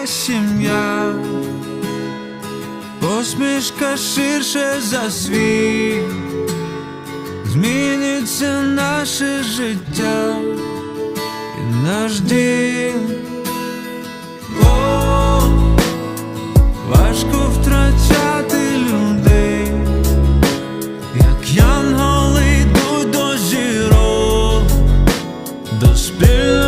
велика сім'я, посмішка ширше за світ, зміниться наше життя і наш дім. О, важко втрачати людей, як янголи йдуть до зірок, до спів.